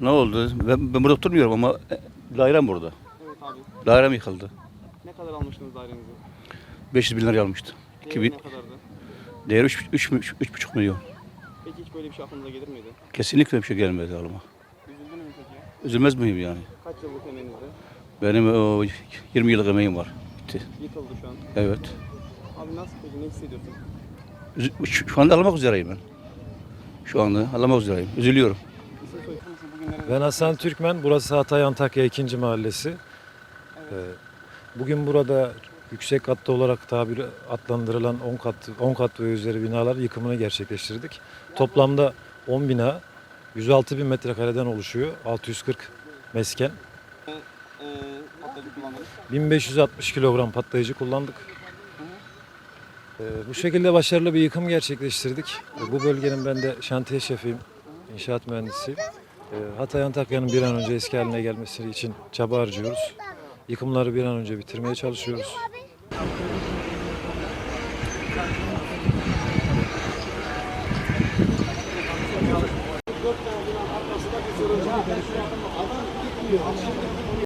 Ne oldu? Ben, ben burada oturmuyorum ama e, dairem burada. Evet abi. Dairem yıkıldı. Ne kadar almıştınız dairenizi? 500 bin liraya almıştı. Değeri 2000, ne kadardı? değeri 3, 3, 3,5 milyon. Peki hiç böyle bir şey aklınıza gelir miydi? Kesinlikle bir şey gelmedi aklıma. Üzüldün mü peki? Üzülmez miyim yani? Kaç yıllık emeğinizde? Benim o 20 yıllık emeğim var. Bitti. Yıkıldı şu an. Evet. Abi nasıl peki? Ne hissediyorsun? Üzü- Şu, anda alamak üzereyim ben. Şu anda alamak üzereyim. Üzülüyorum. Ben Hasan Türkmen, burası Hatay Antakya 2. Mahallesi. Ee, Bugün burada yüksek katlı olarak tabir adlandırılan 10 kat 10 kat ve üzeri binalar yıkımını gerçekleştirdik. Toplamda 10 bina 106 bin metrekareden oluşuyor. 640 mesken. Eee patlayıcı kullandınız. 1560 kilogram patlayıcı kullandık. Ee, bu şekilde başarılı bir yıkım gerçekleştirdik. Ee, bu bölgenin ben de şantiye şefiyim, inşaat mühendisiyim. Ee, Hatay Antakya'nın bir an önce eski haline gelmesi için çaba harcıyoruz. Yıkımları bir an önce bitirmeye çalışıyoruz.